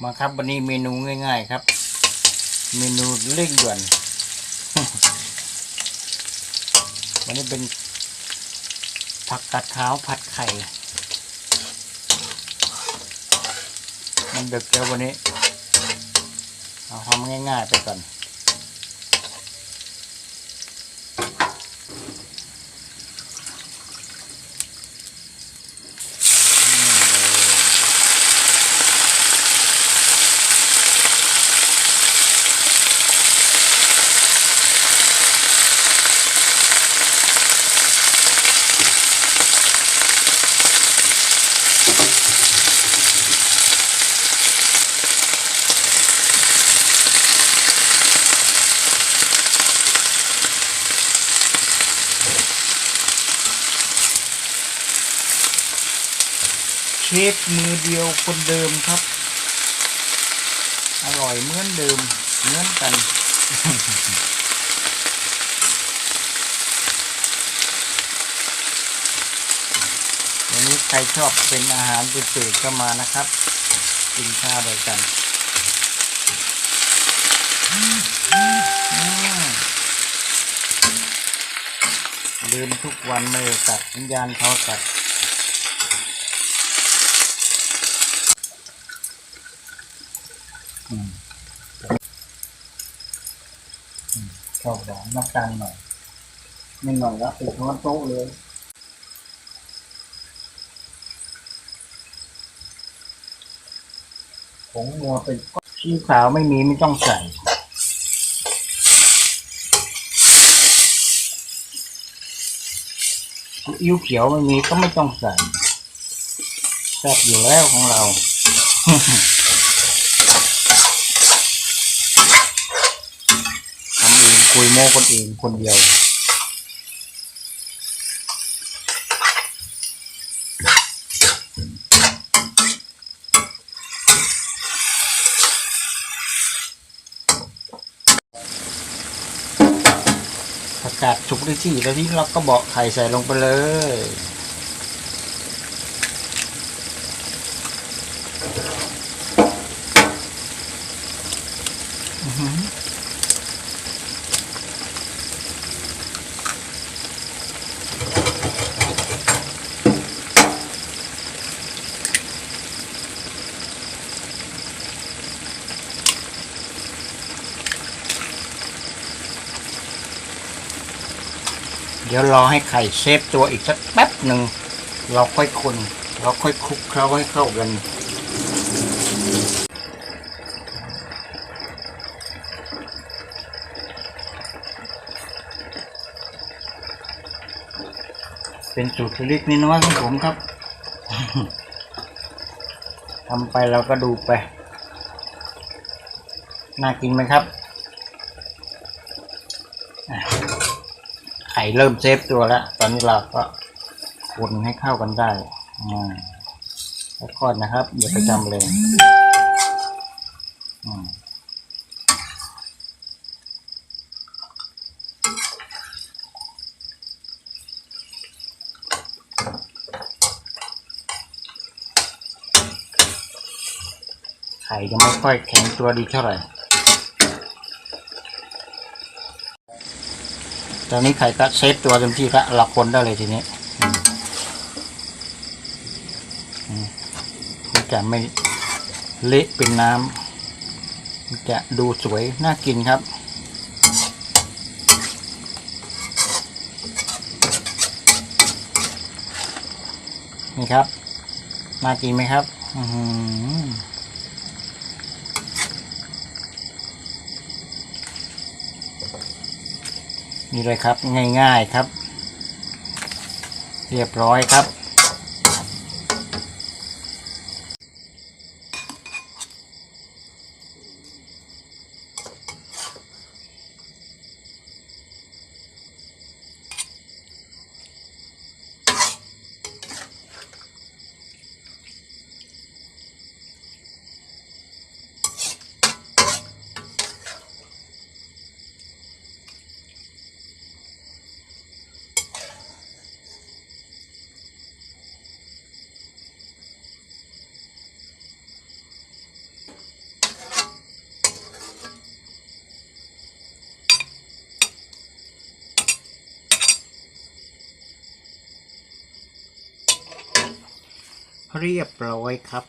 มาครับวันนี้เมนูง่าย ๆ ครับ เมนูเร่งด่วน วันนี้เป็นผักกัดขาวผัดไข่ มันเด็กแล้ววันนี้ เอาทำง่าย ๆ ไปก่อน ฟมือเดียวคนเดิมครับ อร่อยเหมือนเดิมเหมือนกันวันนี้ใครชอบเป็นอาหารจืดๆก็มานะครับ กินข้าวด้วยกันอืมลืมทุกวันไม่ตัดสัญญาณเขาตัด อืมอืม ชอบหวานน้ำตาลหน่อยไม่หน่อยละเป็นช้อนโต๊ะเลยผงนัวเป็นชีขาวไม่มีไม่ต้องใส่อิ๊วเขียวไม่มีก็ไม่ต้องใส่แซ่บอยู่แล้วของเรา ทำเอง คุยโม้คนเองคนเดียวผักกาดสุกได้ที่แล้วที่เราก็บอกไข่ใส่ลงไปเลย ดี๋ยวรอให้ไข่เซฟตัวอีกสักแป๊บหนึ่งเราค่อยคนเราค่อยคลุกเคล้าให้เข้ากัน เป็นสูตรเล็กน้อยของผมครับทำไปเราก็ดูไป น่ากินไหมครับอะไข่ เริ่มเซฟตัวแล้ว ตอนนี้เราก็คนให้เข้ากันได้อ่าค่อยๆนะครับ อย่าไปจำเลยอืมไข่ยังไม่ค่อยแข็งตัวดีเท่าไหร่ ตอนนี้ไข่ก็เซฟตัวเต็มที่ล้วเราคนได้เลยทีนี้มันจะไม่เละเป็นน้ำมันจะดูสวยน่ากินครับนี่ครับน่ากินไหมครับ อือ นี่เลยครับง่ายๆครับ เรียบร้อยครับ เรียบร้อยครับ